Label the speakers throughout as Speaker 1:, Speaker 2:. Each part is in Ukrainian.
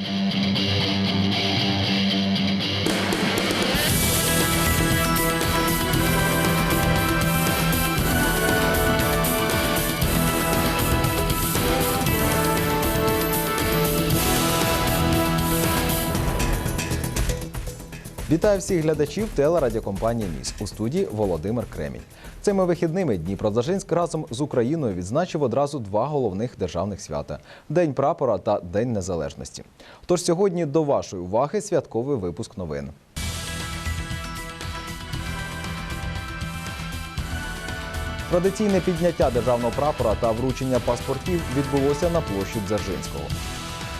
Speaker 1: Thank you. Вітаю всіх глядачів телерадіокомпанії Міс у студії Володимир Кремінь. Цими вихідними Дніпродзержинськ разом з Україною відзначив одразу два головних державних свята День прапора та День Незалежності. Тож сьогодні до вашої уваги святковий випуск новин. Традиційне підняття державного прапора та вручення паспортів відбулося на площі Дзержинського.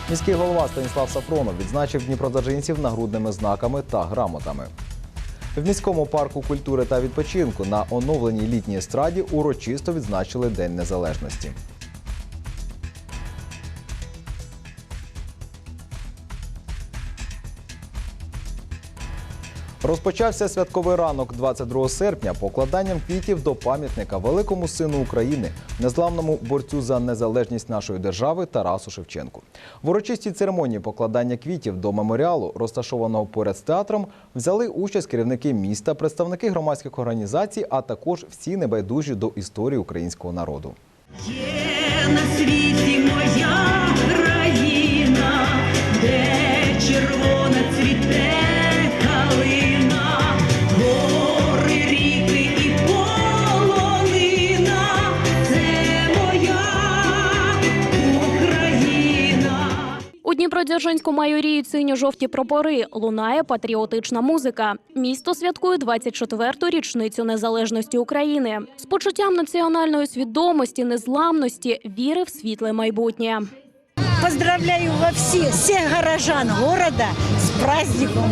Speaker 1: Міський голова Станіслав Сафронов відзначив дніпродзержинців нагрудними знаками та грамотами. В міському парку культури та відпочинку на оновленій літній естраді урочисто відзначили День Незалежності. Розпочався святковий ранок 22 серпня покладанням квітів до пам'ятника великому сину України, незламному борцю за незалежність нашої держави Тарасу Шевченку. В урочистій церемонії покладання квітів до меморіалу, розташованого поряд з театром, взяли участь керівники міста, представники громадських організацій, а також всі небайдужі до історії українського народу.
Speaker 2: Є
Speaker 3: Дніпродзержинську майоріють синьо-жовті прапори. Лунає патріотична музика. Місто святкує 24-ту річницю незалежності України з почуттям національної свідомості, незламності, віри в світле майбутнє.
Speaker 4: Поздравляю во все, всех горожан города с праздником,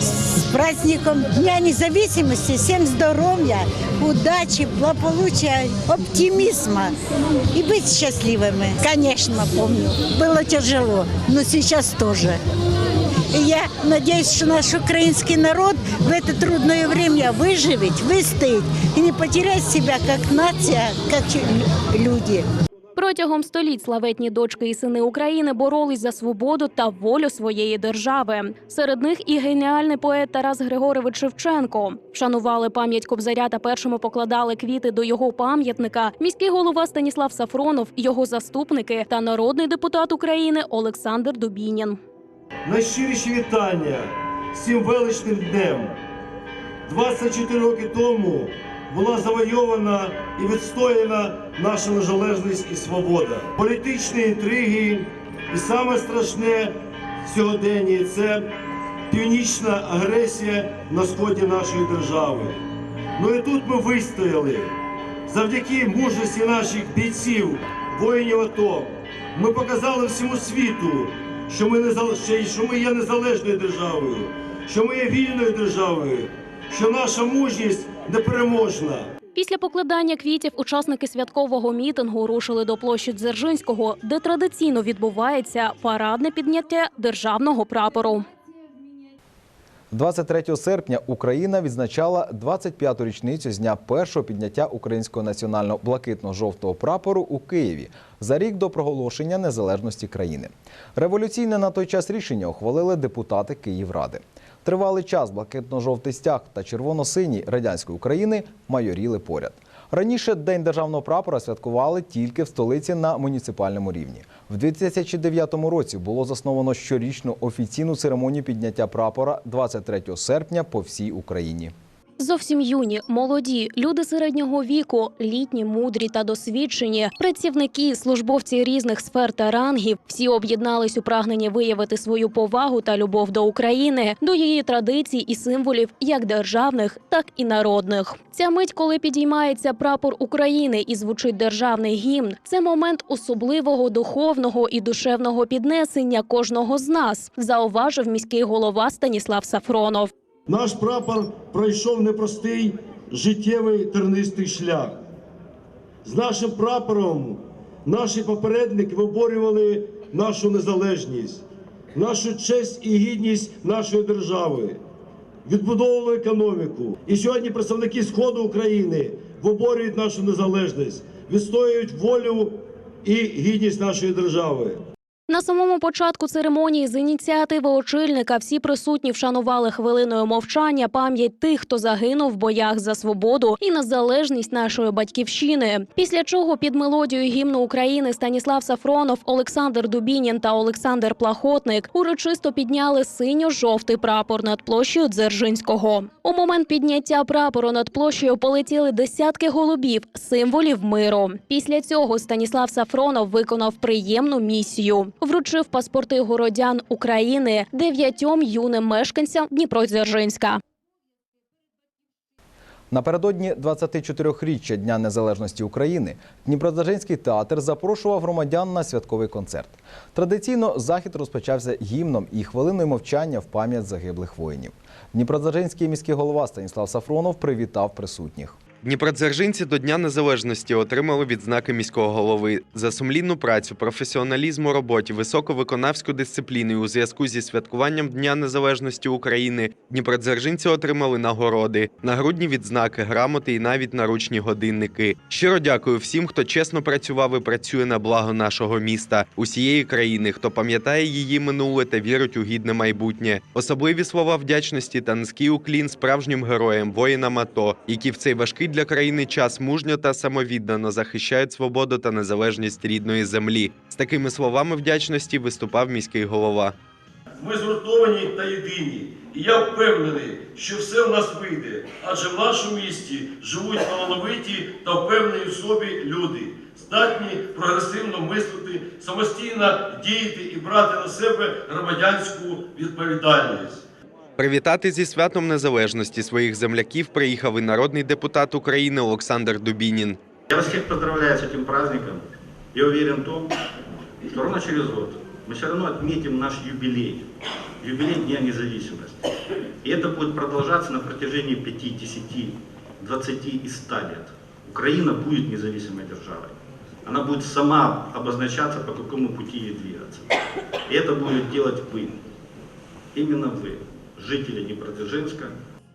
Speaker 4: с праздником Дня независимости, всем здоровья, удачи, благополучия, оптимизма и быть счастливыми. Конечно, помню, было тяжело, но сейчас тоже. И я надеюсь, что наш украинский народ в это трудное время выживет, выстоит и не потерять себя как нация, как люди.
Speaker 3: Протягом століть славетні дочки і сини України боролись за свободу та волю своєї держави. Серед них і геніальний поет Тарас Григорович Шевченко. Вшанували пам'ять Кобзаря та першими покладали квіти до його пам'ятника. Міський голова Станіслав Сафронов, його заступники та народний депутат України Олександр Дубінін.
Speaker 5: Найщиріші вітання цим величним днем. 24 роки тому була завойована і відстояна наша незалежність і свобода. Політичні інтриги і саме страшне сьогодення це північна агресія на сході нашої держави. Ну і тут ми вистояли. Завдяки мужності наших бійців, воїнів АТО, ми показали всьому світу, що ми, ще що ми є незалежною державою, що ми є вільною державою, що наша мужність непереможна.
Speaker 3: Після покладання квітів учасники святкового мітингу рушили до площі Дзержинського, де традиційно відбувається парадне підняття державного прапору.
Speaker 1: 23 серпня Україна відзначала 25-ту річницю з дня першого підняття українського національного блакитно-жовтого прапору у Києві за рік до проголошення незалежності країни. Революційне на той час рішення ухвалили депутати Київради. Тривалий час блакитно-жовтий стяг та червоно-синій радянської України майоріли поряд. Раніше День державного прапора святкували тільки в столиці на муніципальному рівні. В 2009 році було засновано щорічну офіційну церемонію підняття прапора 23 серпня по всій Україні.
Speaker 3: Зовсім юні, молоді, люди середнього віку, літні, мудрі та досвідчені, працівники, службовці різних сфер та рангів всі об'єднались у прагненні виявити свою повагу та любов до України, до її традицій і символів, як державних, так і народних. Ця мить, коли підіймається прапор України і звучить державний гімн, це момент особливого духовного і душевного піднесення кожного з нас, зауважив міський голова Станіслав Сафронов.
Speaker 5: Наш прапор пройшов непростий життєвий тернистий шлях. З нашим прапором наші попередники виборювали нашу незалежність, нашу честь і гідність нашої держави, відбудовували економіку. І сьогодні представники Сходу України виборюють нашу незалежність, відстоюють волю і гідність нашої держави.
Speaker 3: На самому початку церемонії з ініціативи очільника всі присутні вшанували хвилиною мовчання пам'ять тих, хто загинув в боях за свободу і незалежність нашої батьківщини. Після чого під мелодію гімну України Станіслав Сафронов, Олександр Дубінін та Олександр Плахотник урочисто підняли синьо-жовтий прапор над площею Дзержинського. У момент підняття прапору над площею полетіли десятки голубів, символів миру. Після цього Станіслав Сафронов виконав приємну місію. Вручив паспорти городян України дев'ятьом юним мешканцям Дніпродзержинська.
Speaker 1: Напередодні 24-річчя Дня Незалежності України Дніпродзержинський театр запрошував громадян на святковий концерт. Традиційно захід розпочався гімном і хвилиною мовчання в пам'ять загиблих воїнів. Дніпродзержинський міський голова Станіслав Сафронов привітав присутніх.
Speaker 6: Дніпродзержинці до Дня Незалежності отримали відзнаки міського голови за сумлінну працю, професіоналізм у роботі, високу виконавську дисципліну у зв'язку зі святкуванням Дня Незалежності України. Дніпродзержинці отримали нагороди, нагрудні відзнаки, грамоти і навіть наручні годинники. Щиро дякую всім, хто чесно працював і працює на благо нашого міста, усієї країни, хто пам'ятає її минуле та вірить у гідне майбутнє. Особливі слова вдячності та низький уклін справжнім героям, воїнам АТО, які в цей важкий для країни час мужньо та самовіддано захищають свободу та незалежність рідної землі. З такими словами вдячності виступав міський голова.
Speaker 5: Ми згуртовані та єдині. І я впевнений, що все в нас вийде, адже в нашому місті живуть талановиті та впевнені в собі люди, здатні прогресивно мислити, самостійно діяти і брати на себе громадянську відповідальність.
Speaker 6: Привітати зі святом незалежності своїх земляків приїхав і народний депутат України Олександр Дубінін.
Speaker 7: Я вас всех поздравляю с этим праздником. Я уверен в том, что ровно через год мы все равно отметим наш юбилей. Юбилей Дня независимости. И это будет продолжаться на протяжении 5, 10, 20 и 100 лет. Украина будет независимой державой. Она будет сама обозначаться, по какому пути ей двигаться. И это будет делать вы. Именно вы, жители Дніпродзержинська.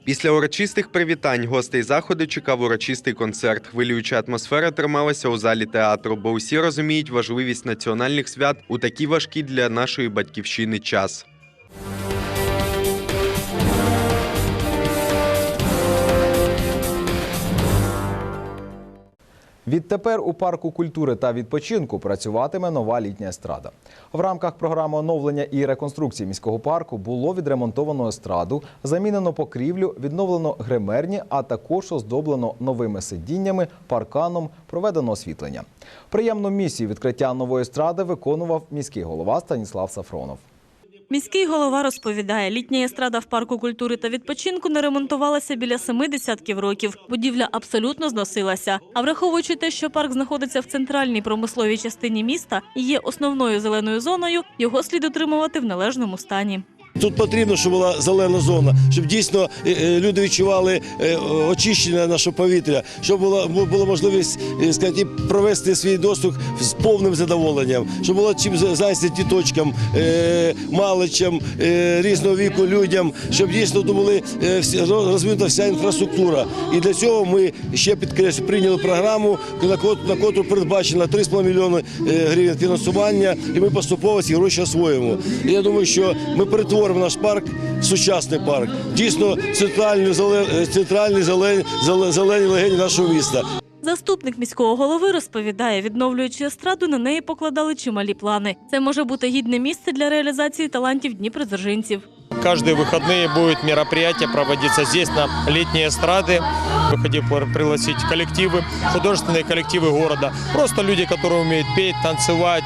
Speaker 6: Після урочистих привітань гостей заходу чекав урочистий концерт. Хвилююча атмосфера трималася у залі театру, бо усі розуміють важливість національних свят у такий важкий для нашої батьківщини час.
Speaker 1: Відтепер у парку культури та відпочинку працюватиме нова літня естрада. В рамках програми оновлення і реконструкції міського парку було відремонтовано естраду, замінено покрівлю, відновлено гримерні, а також оздоблено новими сидіннями, парканом, проведено освітлення. Приємну місію відкриття нової естради виконував міський голова Станіслав Сафронов.
Speaker 8: Міський голова розповідає, літня естрада в парку культури та відпочинку не ремонтувалася біля семи десятків років. Будівля абсолютно зносилася. А враховуючи те, що парк знаходиться в центральній промисловій частині міста і є основною зеленою зоною, його слід утримувати в належному стані.
Speaker 9: Тут потрібно, щоб була зелена зона, щоб дійсно е, е, люди відчували е, очищення нашого повітря, щоб була була можливість сказати, провести свій доступ з повним задоволенням, щоб було чим за- зайняти діточкам, маличам, різного віку людям, щоб дійсно були розвинута вся інфраструктура. І для цього ми ще підкреслю прийняли програму, на кот- котру передбачено 3,5 мільйони гривень фінансування, і ми поступово ці гроші освоїмо. І я думаю, що ми перетворимо наш парк в сучасний парк. Дійсно, центральні зелені, центральні зелені, зелені, зелені легені нашого міста.
Speaker 8: Заступник міського голови розповідає, відновлюючи естраду, на неї покладали чималі плани. Це може бути гідне місце для реалізації талантів дніпродзержинців.
Speaker 10: Каждые выходные будет мероприятие проводиться здесь, на летние эстрады. Мы хотим пр- пригласить коллективы, художественные коллективы города. Просто люди, которые умеют петь, танцевать,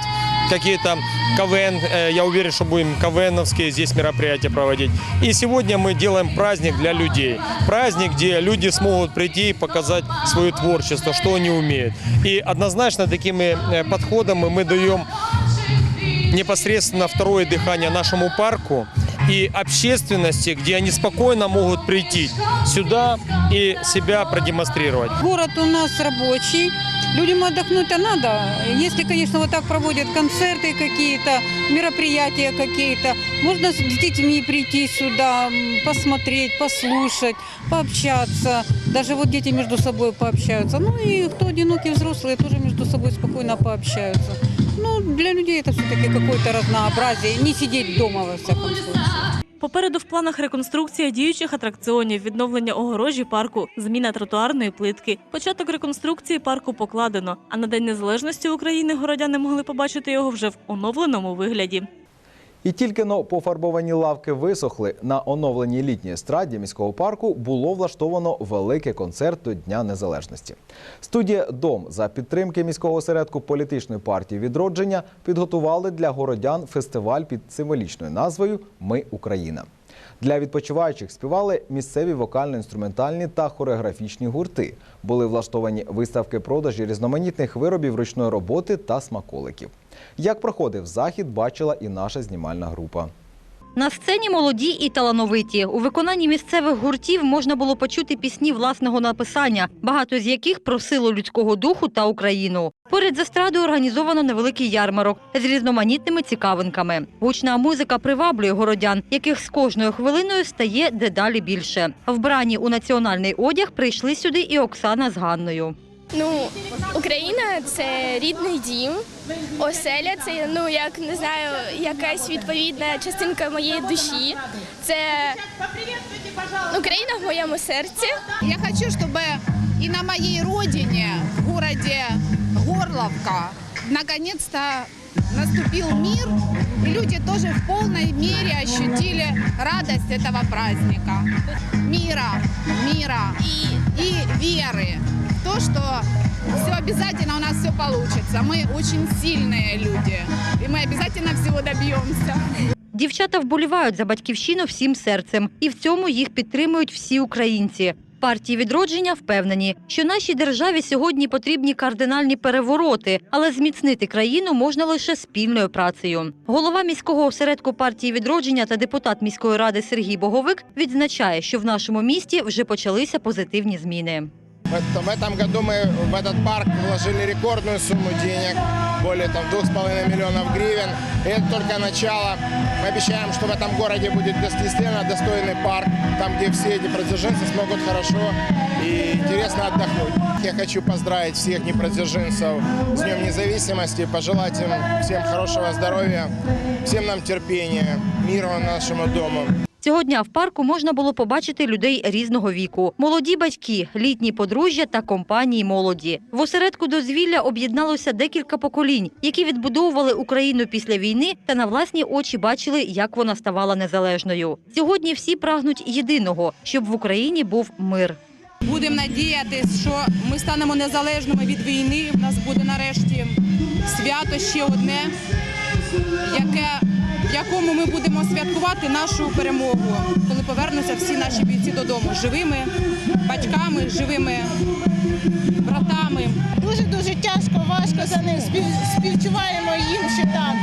Speaker 10: какие-то КВН. э, Я уверен, что будем КВНовские здесь мероприятия проводить. И сегодня мы делаем праздник для людей. Праздник, где люди смогут прийти и показать свое творчество, что они умеют. И однозначно такими э, подходами мы даем непосредственно второе дыхание нашему парку и общественности, где они спокойно могут прийти сюда и себя продемонстрировать.
Speaker 11: Город у нас рабочий. Людям отдохнуть-то надо. Если, конечно, вот так проводят концерты какие-то, мероприятия какие-то, можно с детьми прийти сюда, посмотреть, послушать, пообщаться. Даже вот дети между собой пообщаются. Ну и кто одинокие взрослые тоже между собой спокойно пообщаются. Ну, для людей это все-таки какое-то разнообразие. Не сидеть дома, во всяком случае.
Speaker 8: Попереду в планах реконструкція діючих атракціонів, відновлення огорожі парку, зміна тротуарної плитки. Початок реконструкції парку покладено. А на День Незалежності України городяни могли побачити його вже в оновленому вигляді.
Speaker 1: І тільки но пофарбовані лавки висохли, на оновленій літній естраді міського парку було влаштовано великий концерт до Дня Незалежності. Студія Дом за підтримки міського осередку політичної партії відродження підготували для городян фестиваль під символічною назвою Ми Україна. Для відпочиваючих співали місцеві вокально-інструментальні та хореографічні гурти. Були влаштовані виставки продажі різноманітних виробів ручної роботи та смаколиків. Як проходив захід, бачила і наша знімальна група.
Speaker 12: На сцені молоді і талановиті. У виконанні місцевих гуртів можна було почути пісні власного написання, багато з яких про силу людського духу та Україну. Поряд з естрадою організовано невеликий ярмарок з різноманітними цікавинками. Гучна музика приваблює городян, яких з кожною хвилиною стає дедалі більше. Вбрані у національний одяг прийшли сюди і Оксана з Ганною.
Speaker 13: Ну, Україна це рідний дім. Оселя це ну як не знаю, якась відповідна частинка моєї душі. Це Україна в моєму серці.
Speaker 11: Я хочу, щоб і на моїй родині, в місті Горловка, наконец-то наступил мир, и люди тоже в полной мере ощутили радость этого праздника. Мира, мира и, и веры в то, что все обязательно у нас все получится. Мы очень сильные люди, и мы обязательно всего добьемся.
Speaker 12: Дівчата вболівають за батьківщину всім серцем, і в цьому їх підтримують всі українці. Партії відродження впевнені, що нашій державі сьогодні потрібні кардинальні перевороти, але зміцнити країну можна лише спільною працею. Голова міського осередку партії відродження та депутат міської ради Сергій Боговик відзначає, що в нашому місті вже почалися позитивні зміни.
Speaker 10: В этом, году мы в этот парк вложили рекордную сумму денег, более там, 2,5 миллионов гривен. И это только начало. Мы обещаем, что в этом городе будет действительно достойный парк, там, где все эти продвиженцы смогут хорошо и интересно отдохнуть. Я хочу поздравить всех непродвиженцев с Днем Независимости, пожелать им всем хорошего здоровья, всем нам терпения, мира нашему дому.
Speaker 12: Цього дня в парку можна було побачити людей різного віку: молоді батьки, літні подружжя та компанії молоді. В осередку дозвілля об'єдналося декілька поколінь, які відбудовували Україну після війни та на власні очі бачили, як вона ставала незалежною. Сьогодні всі прагнуть єдиного, щоб в Україні був мир.
Speaker 11: Будемо надіятись, що ми станемо незалежними від війни. У нас буде нарешті свято ще одне, яке, в якому ми будемо святкувати нашу перемогу, коли повернуться всі наші бійці додому живими батьками, живими братами.
Speaker 4: Дуже дуже тяжко, важко за них спів- співчуваємо їм, що там.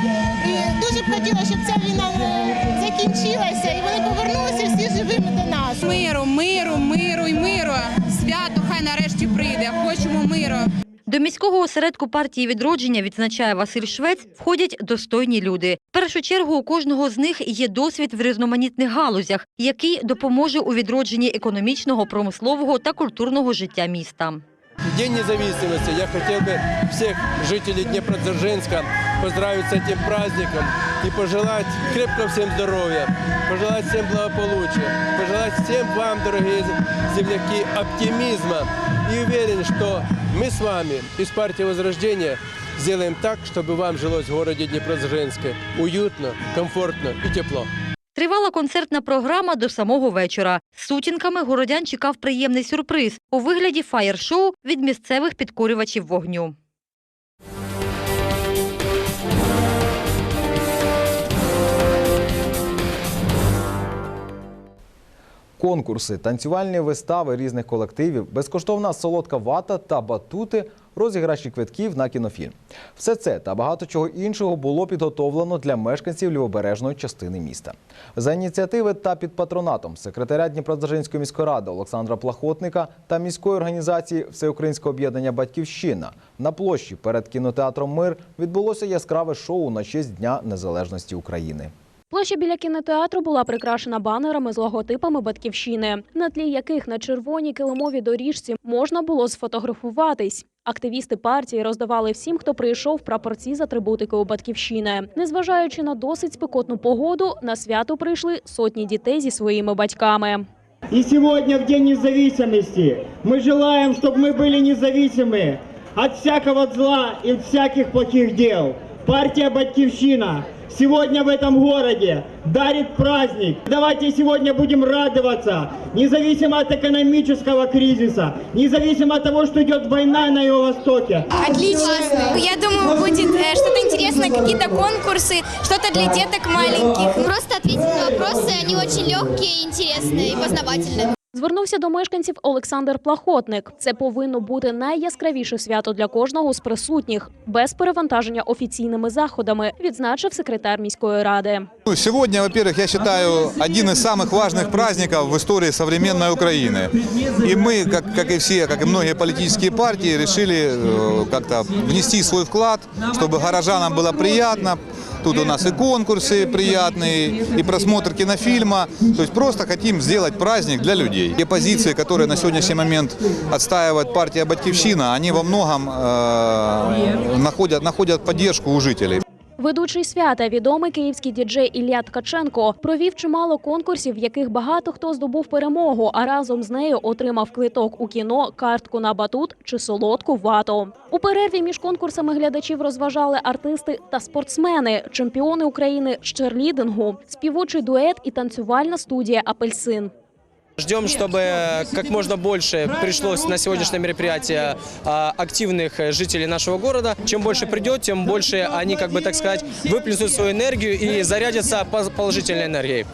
Speaker 4: І дуже б хотіла, щоб ця війна е, закінчилася і вони повернулися всі живими до нас.
Speaker 11: Миру, миру, миру і миру. Свято хай нарешті прийде. Хочемо миру.
Speaker 12: До міського осередку партії відродження відзначає Василь Швець, входять достойні люди. В першу чергу у кожного з них є досвід в різноманітних галузях, який допоможе у відродженні економічного, промислового та культурного життя міста.
Speaker 10: День независимости я хотел бы всех жителей Днепродзержинска поздравить с этим праздником и пожелать крепко всем здоровья, пожелать всем благополучия, пожелать всем вам, дорогие земляки, оптимизма. И уверен, что мы с вами из партии Возрождения сделаем так, чтобы вам жилось в городе Днепродзержинске уютно, комфортно и тепло.
Speaker 12: Тривала концертна програма до самого вечора. З сутінками городян чекав приємний сюрприз у вигляді фаєр-шоу від місцевих підкурювачів вогню.
Speaker 1: Конкурси, танцювальні вистави різних колективів, безкоштовна солодка вата та батути, розіграші квитків на кінофільм. Все це та багато чого іншого було підготовлено для мешканців лівобережної частини міста. За ініціативи та під патронатом секретаря Дніпродзержинської міської ради Олександра Плахотника та міської організації Всеукраїнського об'єднання Батьківщина на площі перед кінотеатром Мир відбулося яскраве шоу на честь Дня Незалежності України.
Speaker 3: Площа біля кінотеатру була прикрашена банерами з логотипами батьківщини, на тлі яких на червоній килимовій доріжці можна було сфотографуватись. Активісти партії роздавали всім, хто прийшов прапорці з атрибутикою батьківщини. Незважаючи на досить спекотну погоду, на свято прийшли сотні дітей зі своїми батьками.
Speaker 14: И сегодня, в День независимости, мы желаем, чтобы мы были независимы от всякого зла и всяких плохих дел. Партия «Батькивщина» сегодня в этом городе дарит праздник. Давайте сегодня будем радоваться, независимо от экономического кризиса, независимо от того, что идет война на его востоке.
Speaker 13: Отлично. Я думаю, будет э, что-то интересное, какие-то конкурсы, что-то для деток маленьких. Просто ответить на вопросы, они очень легкие, интересные и познавательные.
Speaker 3: Звернувся до мешканців Олександр Плахотник. Це повинно бути найяскравіше свято для кожного з присутніх, без перевантаження офіційними заходами, відзначив секретар міської ради.
Speaker 15: Ну, Сегодня, во-первых, я считаю, один из самых важных праздников в истории современной Украины. И мы, как, как и все, как и многие политические партии, решили э, как-то внести свой вклад, чтобы горожанам было приятно. Тут у нас и конкурсы приятные, и просмотр кинофильма. То есть просто хотим сделать праздник для людей. Те позиции, которые на сегодняшний момент отстаивает партия «Батькивщина», они во многом э, находят, находят поддержку у жителей.
Speaker 3: Ведучий свята, відомий київський діджей Ілля Ткаченко, провів чимало конкурсів, в яких багато хто здобув перемогу, а разом з нею отримав квиток у кіно, картку на батут чи солодку вату. У перерві між конкурсами глядачів розважали артисти та спортсмени, чемпіони України з черлідингу, співочий дует і танцювальна студія Апельсин.
Speaker 10: Ждем, чтобы как можно больше пришлось на сегодняшнее мероприятие а, активных э, жителей нашего города. Чем больше придет, тем больше они, как бы так сказать, выплеснут свою энергию и зарядятся поз- положительной энергией.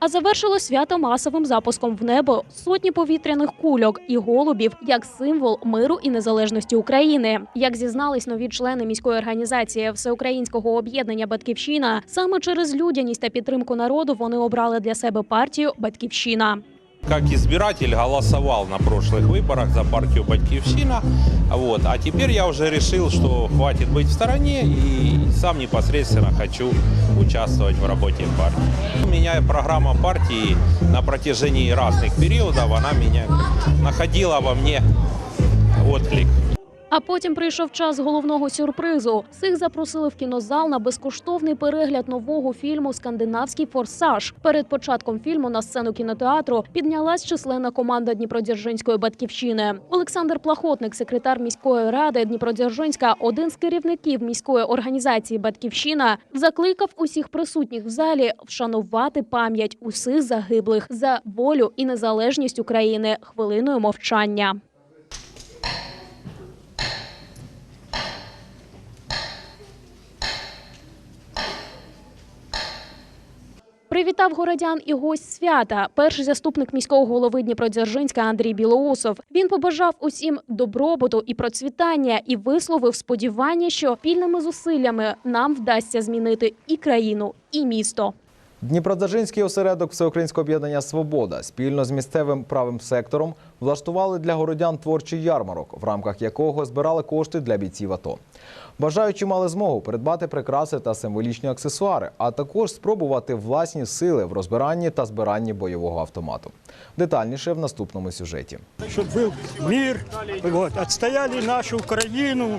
Speaker 3: А завершило свято масовим запуском в небо сотні повітряних кульок і голубів як символ миру і незалежності України. Як зізнались нові члени міської організації Всеукраїнського об'єднання Батьківщина, саме через людяність та підтримку народу вони обрали для себе партію Батьківщина.
Speaker 16: Как избиратель голосовал на прошлых выборах за партию «Батькивщина». Вот. А теперь я уже решил, что хватит быть в стороне и сам непосредственно хочу участвовать в работе партии. У меня программа партии на протяжении разных периодов, она меня находила во мне отклик.
Speaker 3: А потім прийшов час головного сюрпризу. Всіх запросили в кінозал на безкоштовний перегляд нового фільму Скандинавський форсаж. Перед початком фільму на сцену кінотеатру піднялась численна команда Дніпродзержинської батьківщини. Олександр Плахотник, секретар міської ради Дніпродзержинська, один з керівників міської організації Батьківщина, закликав усіх присутніх в залі вшанувати пам'ять усіх загиблих за волю і незалежність України хвилиною мовчання. Привітав городян і гость свята. Перший заступник міського голови Дніпродзержинська Андрій Білоусов. Він побажав усім добробуту і процвітання і висловив сподівання, що спільними зусиллями нам вдасться змінити і країну, і місто.
Speaker 1: Дніпродзержинський осередок Всеукраїнського об'єднання Свобода спільно з місцевим правим сектором влаштували для городян творчий ярмарок, в рамках якого збирали кошти для бійців АТО. Бажаючі мали змогу придбати прикраси та символічні аксесуари, а також спробувати власні сили в розбиранні та збиранні бойового автомату. Детальніше в наступному сюжеті.
Speaker 14: Чтобы был мир, вот, отстояли нашу Украину,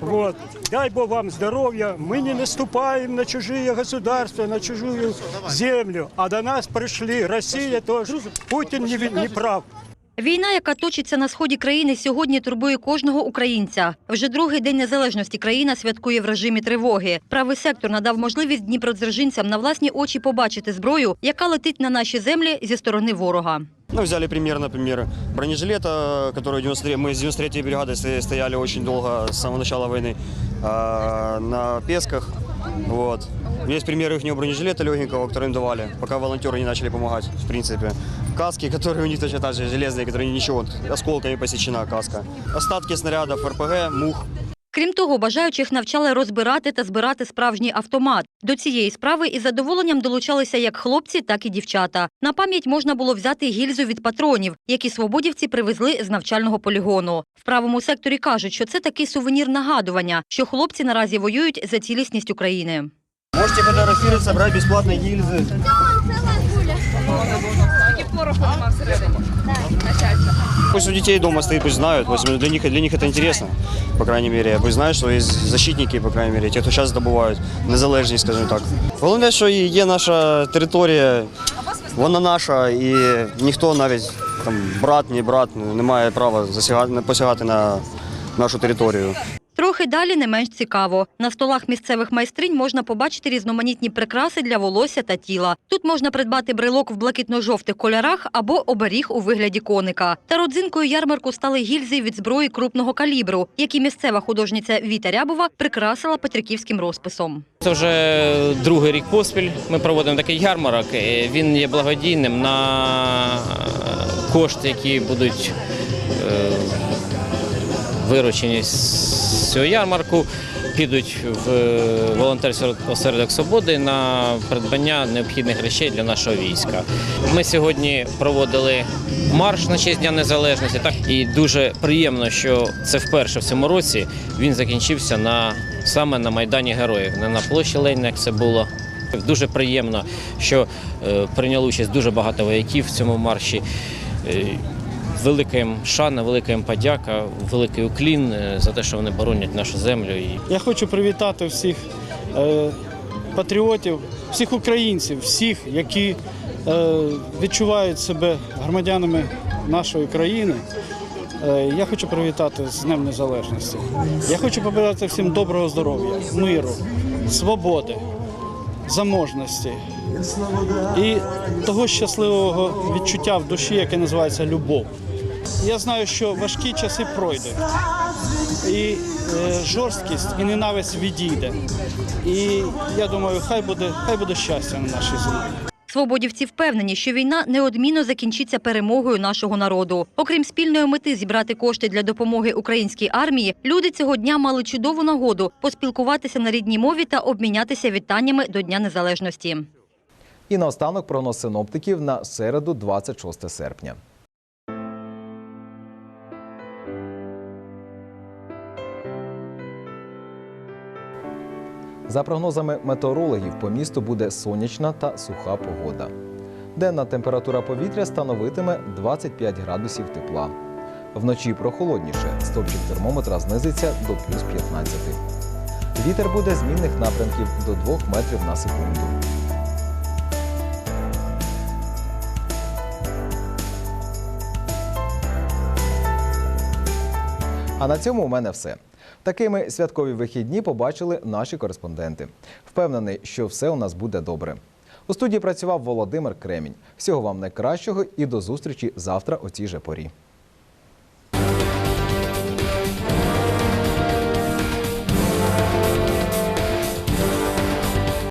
Speaker 14: вот. Дай Бог вам здоровья. Мы не наступаем на чужие государства, на чужую землю, а до нас пришли. Россия тоже. Путин не, ви- не прав.
Speaker 12: Війна, яка точиться на сході країни, сьогодні турбує кожного українця. Вже другий день незалежності країна святкує в режимі тривоги. Правий сектор надав можливість дніпродзержинцям на власні очі побачити зброю, яка летить на наші землі зі сторони ворога.
Speaker 14: Ну, взяли пример, например, бронежилета, который 93, мы с 93-й бригадой сто- стояли очень долго, с самого начала войны, а, на Песках. Вот. Есть пример их бронежилета легенького, который им давали, пока волонтеры не начали помогать, в принципе. Каски, которые у них точно так же железные, которые ничего, осколками посечена каска. Остатки снарядов РПГ, мух,
Speaker 12: Крім того, бажаючих навчали розбирати та збирати справжній автомат. До цієї справи із задоволенням долучалися як хлопці, так і дівчата. На пам'ять можна було взяти гільзу від патронів, які свободівці привезли з навчального полігону. В правому секторі кажуть, що це такий сувенір нагадування, що хлопці наразі воюють за цілісність України.
Speaker 14: Можете фотографироваться, брать бесплатные гильзы. Пусть у детей дома стоит, пусть знают, пусть для них, для них это интересно, по крайней мере. Пусть знають, що є защитники, по крайней мере, ті, хто зараз добувають, незалежні, скажімо так. Головне, що є наша територія, вона наша, і ніхто навіть там брат, не брат, не має права посягати на нашу територію.
Speaker 12: Трохи далі не менш цікаво. На столах місцевих майстринь можна побачити різноманітні прикраси для волосся та тіла. Тут можна придбати брелок в блакитно-жовтих кольорах або оберіг у вигляді коника. Та родзинкою ярмарку стали гільзи від зброї крупного калібру, які місцева художниця Віта Рябова прикрасила петриківським розписом.
Speaker 17: Це вже другий рік поспіль. Ми проводимо такий ярмарок. Е, Він є благодійним на кошти, які будуть е, виручені з цього ярмарку. Підуть в е, волонтерський осередок свободи на придбання необхідних речей для нашого війська. Ми сьогодні проводили марш на честь Дня Незалежності. Так і дуже приємно, що це вперше в цьому році він закінчився на саме на майдані героїв, не на площі Леніна, як це було. Дуже приємно, що е, прийняли участь дуже багато вояків в цьому марші. Велика їм шана, велика їм подяка, великий уклін е, за те, що вони боронять нашу землю.
Speaker 14: Я хочу привітати всіх е, патріотів, всіх українців, всіх, які е, відчувають себе громадянами нашої країни. Я хочу привітати з Днем Незалежності. Я хочу побажати всім доброго здоров'я, миру, свободи, заможності і того щасливого відчуття в душі, яке називається любов. Я знаю, що важкі часи пройдуть і е, жорсткість і ненависть відійде. І я думаю, хай буде, хай буде щастя на нашій землі.
Speaker 12: Свободівці впевнені, що війна неодмінно закінчиться перемогою нашого народу. Окрім спільної мети зібрати кошти для допомоги українській армії, люди цього дня мали чудову нагоду поспілкуватися на рідній мові та обмінятися вітаннями до Дня Незалежності.
Speaker 1: І наостанок прогноз синоптиків на середу, 26 серпня. За прогнозами метеорологів, по місту буде сонячна та суха погода. Денна температура повітря становитиме 25 градусів тепла. Вночі прохолодніше, стопчик термометра знизиться до плюс 15. Вітер буде змінних напрямків до 2 метрів на секунду. А на цьому у мене все. Такими святкові вихідні побачили наші кореспонденти. Впевнений, що все у нас буде добре. У студії працював Володимир Кремінь. Всього вам найкращого і до зустрічі завтра о цій же порі.